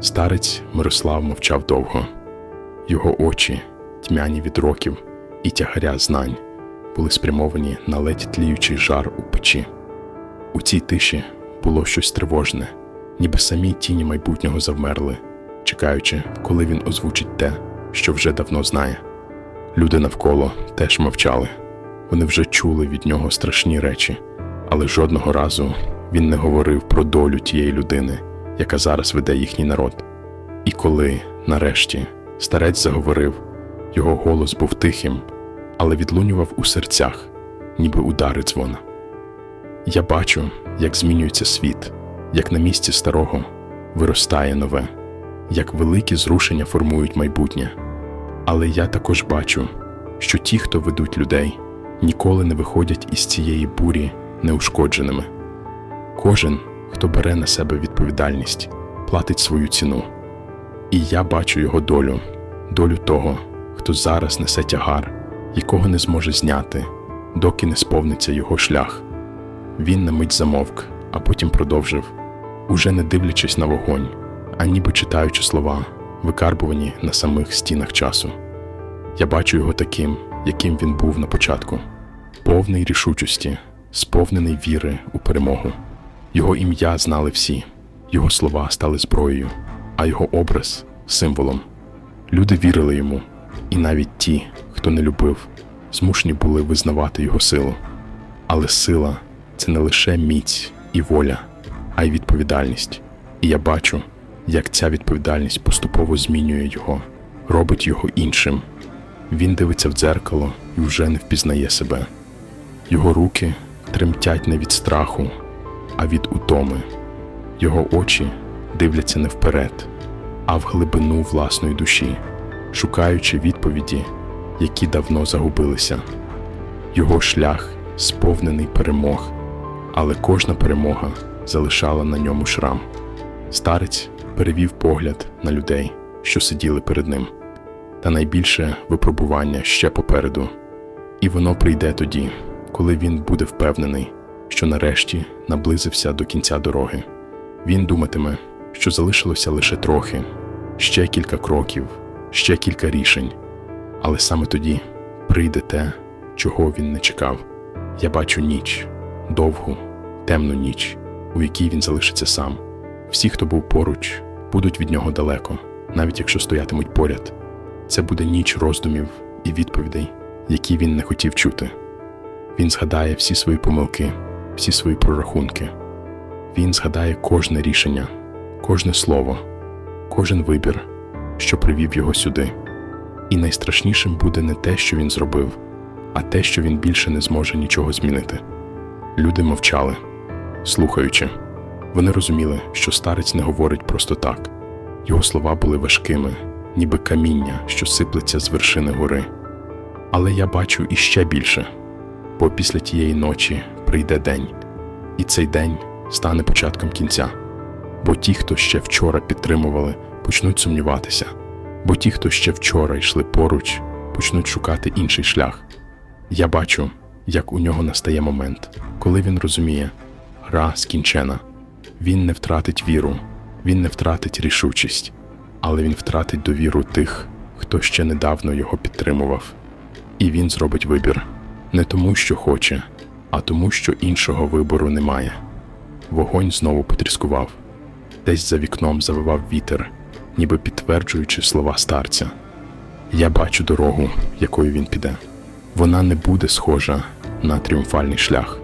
Старець Мирослав мовчав довго. Його очі, тьмяні від років і тягаря знань, були спрямовані на ледь тліючий жар у печі. У цій тиші було щось тривожне, ніби самі тіні майбутнього завмерли, чекаючи, коли він озвучить те, що вже давно знає. Люди навколо теж мовчали. Вони вже чули від нього страшні речі, але жодного разу він не говорив про долю тієї людини, яка зараз веде їхній народ. І коли, нарешті, старець заговорив, його голос був тихим, але відлунював у серцях, ніби удари дзвона. Я бачу, як змінюється світ, як на місці старого виростає нове, як великі зрушення формують майбутнє. Але я також бачу, що ті, хто ведуть людей, ніколи не виходять із цієї бурі неушкодженими. Кожен, хто бере на себе відповідальність, платить свою ціну. І я бачу його долю, долю того, хто зараз несе тягар, якого не зможе зняти, доки не сповниться його шлях. Він на мить замовк, а потім продовжив, уже не дивлячись на вогонь, а ніби читаючи слова, викарбувані на самих стінах часу. Я бачу його таким, яким він був на початку, повний рішучості, сповнений віри у перемогу. Його ім'я знали всі, його слова стали зброєю, а його образ символом. Люди вірили йому, і навіть ті, хто не любив, змушені були визнавати його силу. Але сила це не лише міць і воля, а й відповідальність. І я бачу, як ця відповідальність поступово змінює його, робить його іншим. Він дивиться в дзеркало і вже не впізнає себе. Його руки тремтять не від страху, а від утоми. Його очі дивляться не вперед, а в глибину власної душі, шукаючи відповіді, які давно загубилися. Його шлях сповнений перемог, але кожна перемога залишала на ньому шрам. Старець перевів погляд на людей, що сиділи перед ним. Та найбільше випробування ще попереду, і воно прийде тоді, коли він буде впевнений, що нарешті наблизився до кінця дороги. Він думатиме, що залишилося лише трохи, ще кілька кроків, ще кілька рішень, але саме тоді прийде те, чого він не чекав. Я бачу ніч, довгу, темну ніч, у якій він залишиться сам. Всі, хто був поруч, будуть від нього далеко, навіть якщо стоятимуть поряд. Це буде ніч роздумів і відповідей, які він не хотів чути. Він згадає всі свої помилки, всі свої прорахунки. Він згадає кожне рішення, кожне слово, кожен вибір, що привів його сюди. І найстрашнішим буде не те, що він зробив, а те, що він більше не зможе нічого змінити. Люди мовчали, слухаючи. Вони розуміли, що старець не говорить просто так. Його слова були важкими, ніби каміння, що сиплеться з вершини гори. Але я бачу іще більше, бо після тієї ночі прийде день, і цей день стане початком кінця. Бо ті, хто ще вчора підтримували, почнуть сумніватися, бо ті, хто ще вчора йшли поруч, почнуть шукати інший шлях. Я бачу, як у нього настає момент, коли він розуміє, гра скінчена. Він не втратить віру, він не втратить рішучість, але він втратить довіру тих, хто ще недавно його підтримував. І він зробить вибір не тому, що хоче, а тому, що іншого вибору немає. Вогонь знову потріскував, десь за вікном завивав вітер, ніби підтверджуючи слова старця. Я бачу дорогу, якою він піде. Вона не буде схожа на тріумфальний шлях.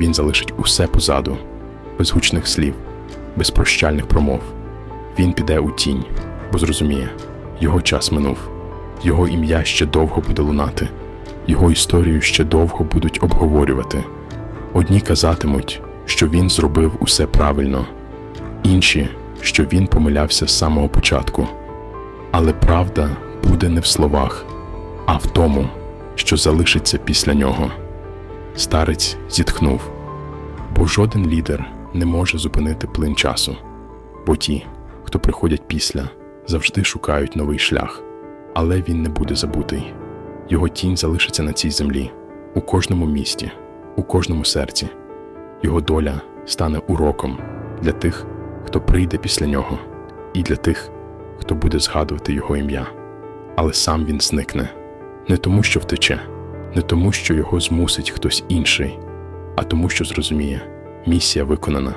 Він залишить усе позаду, без гучних слів, без прощальних промов. Він піде у тінь, бо зрозуміє, його час минув, його ім'я ще довго буде лунати, його історію ще довго будуть обговорювати. Одні казатимуть, що він зробив усе правильно, інші, що він помилявся з самого початку. Але правда буде не в словах, а в тому, що залишиться після нього. Старець зітхнув, бо жоден лідер не може зупинити плин часу, бо ті, хто приходять після, завжди шукають новий шлях, але він не буде забутий. Його тінь залишиться на цій землі, у кожному місті, у кожному серці. Його доля стане уроком для тих, хто прийде після нього. і для тих, хто буде згадувати його ім'я. Але сам він зникне не тому, що втече, не тому, що його змусить хтось інший, а тому, що зрозуміє, місія виконана.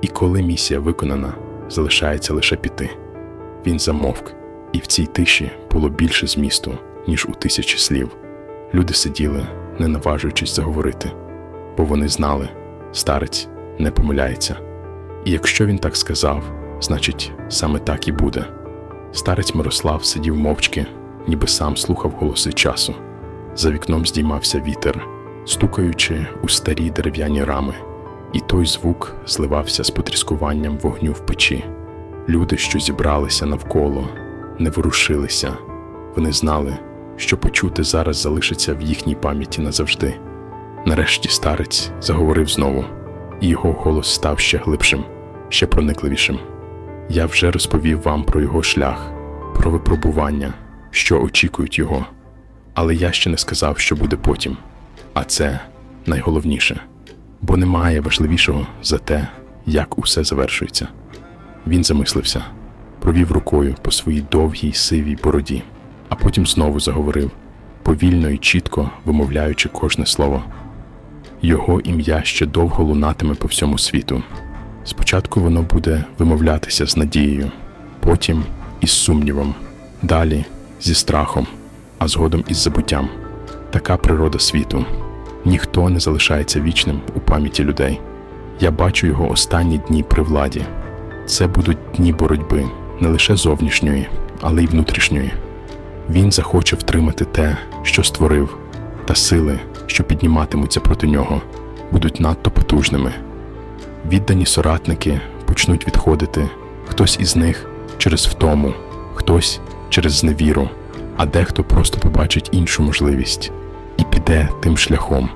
І коли місія виконана, залишається лише піти. Він замовк, і в цій тиші було більше змісту, ніж у тисячі слів. Люди сиділи, не наважуючись заговорити, бо вони знали, старець не помиляється. І якщо він так сказав, значить, саме так і буде. Старець Мирослав сидів мовчки, ніби сам слухав голоси часу. За вікном здіймався вітер, стукаючи у старі дерев'яні рами, і той звук зливався з потріскуванням вогню в печі. Люди, що зібралися навколо, не ворушилися. Вони знали, що почути зараз залишиться в їхній пам'яті назавжди. Нарешті старець заговорив знову, і його голос став ще глибшим, ще проникливішим. Я вже розповів вам про його шлях, про випробування, що очікують його. Але я ще не сказав, що буде потім. А це найголовніше, бо немає важливішого за те, як усе завершується. Він замислився, провів рукою по своїй довгій сивій бороді, а потім знову заговорив, повільно і чітко вимовляючи кожне слово. Його ім'я ще довго лунатиме по всьому світу. Спочатку воно буде вимовлятися з надією, потім із сумнівом, далі зі страхом, а згодом із забуттям. Така природа світу. Ніхто не залишається вічним у пам'яті людей. Я бачу його останні дні при владі. Це будуть дні боротьби не лише зовнішньої, але й внутрішньої. Він захоче втримати те, що створив, та сили, що підніматимуться проти нього, будуть надто потужними. Віддані соратники почнуть відходити, хтось із них через втому, хтось через зневіру, а дехто просто побачить іншу можливість і піде тим шляхом.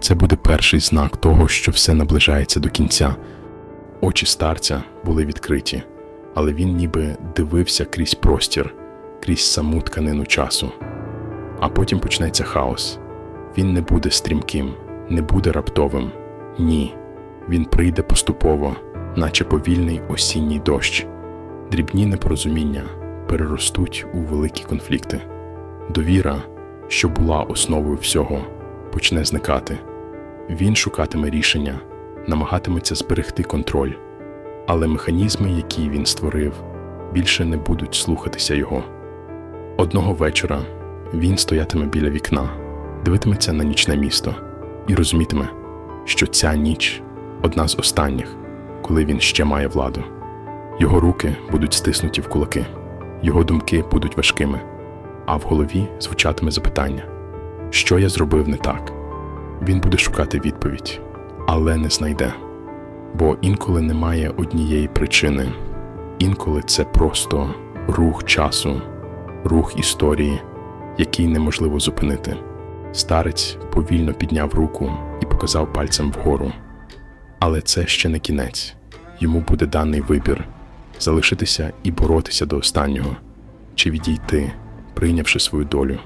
Це буде перший знак того, що все наближається до кінця. Очі старця були відкриті, але він ніби дивився крізь простір, крізь саму тканину часу. А потім почнеться хаос. Він не буде стрімким, не буде раптовим. Ні. Він прийде поступово, наче повільний осінній дощ. Дрібні непорозуміння переростуть у великі конфлікти. Довіра, що була основою всього, почне зникати. Він шукатиме рішення, намагатиметься зберегти контроль, але механізми, які він створив, більше не будуть слухатися його. Одного вечора він стоятиме біля вікна, дивитиметься на нічне місто і розумітиме, що ця ніч одна з останніх, коли він ще має владу. Його руки будуть стиснуті в кулаки, його думки будуть важкими, а в голові звучатиме запитання: що я зробив не так? Він буде шукати відповідь, але не знайде. Бо інколи немає однієї причини, інколи це просто рух часу, рух історії, який неможливо зупинити. Старець повільно підняв руку і показав пальцем вгору. Але це ще не кінець. Йому буде даний вибір залишитися і боротися до останнього, чи відійти, прийнявши свою долю.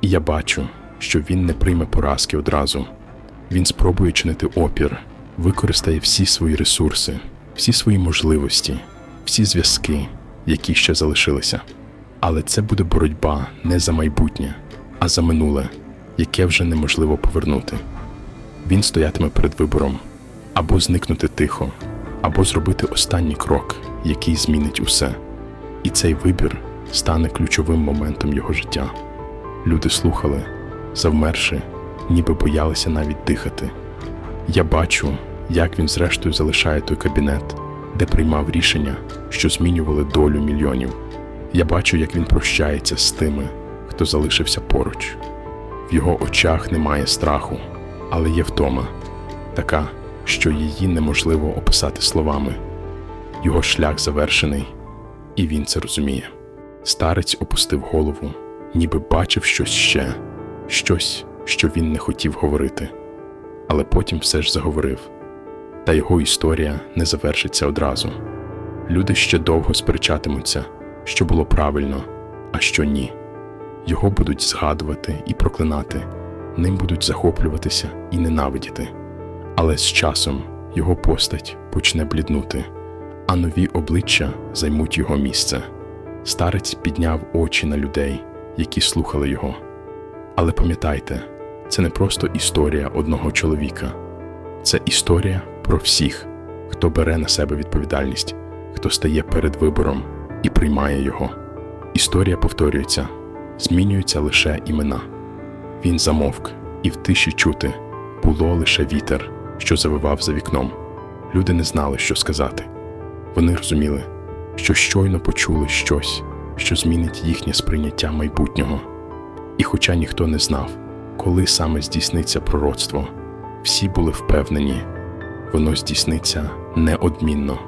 І я бачу, що він не прийме поразки одразу. Він спробує чинити опір, використає всі свої ресурси, всі свої можливості, всі зв'язки, які ще залишилися. Але це буде боротьба не за майбутнє, а за минуле, яке вже неможливо повернути. Він стоятиме перед вибором або зникнути тихо, або зробити останній крок, який змінить усе. І цей вибір стане ключовим моментом його життя. Люди слухали, завмерши, ніби боялися навіть дихати. Я бачу, як він зрештою залишає той кабінет, де приймав рішення, що змінювали долю мільйонів. Я бачу, як він прощається з тими, хто залишився поруч. В його очах немає страху, але є втома, така, що її неможливо описати словами. Його шлях завершений, і він це розуміє. Старець опустив голову, ніби бачив щось ще, щось, що він не хотів говорити, але потім все ж заговорив. Та його історія не завершиться одразу. Люди ще довго сперечатимуться, що було правильно, а що ні. Його будуть згадувати і проклинати, ним будуть захоплюватися і ненавидіти. Але з часом його постать почне бліднути, а нові обличчя займуть його місце. Старець підняв очі на людей, які слухали його. Але пам'ятайте, це не просто історія одного чоловіка, це історія про всіх, хто бере на себе відповідальність, хто стає перед вибором і приймає його. Історія повторюється, змінюються лише імена. Він замовк, і в тиші чути було лише вітер, що завивав за вікном. Люди не знали, що сказати. Вони розуміли, що щойно почули щось, що змінить їхнє сприйняття майбутнього. І хоча ніхто не знав, коли саме здійсниться пророцтво, всі були впевнені, воно здійсниться неодмінно.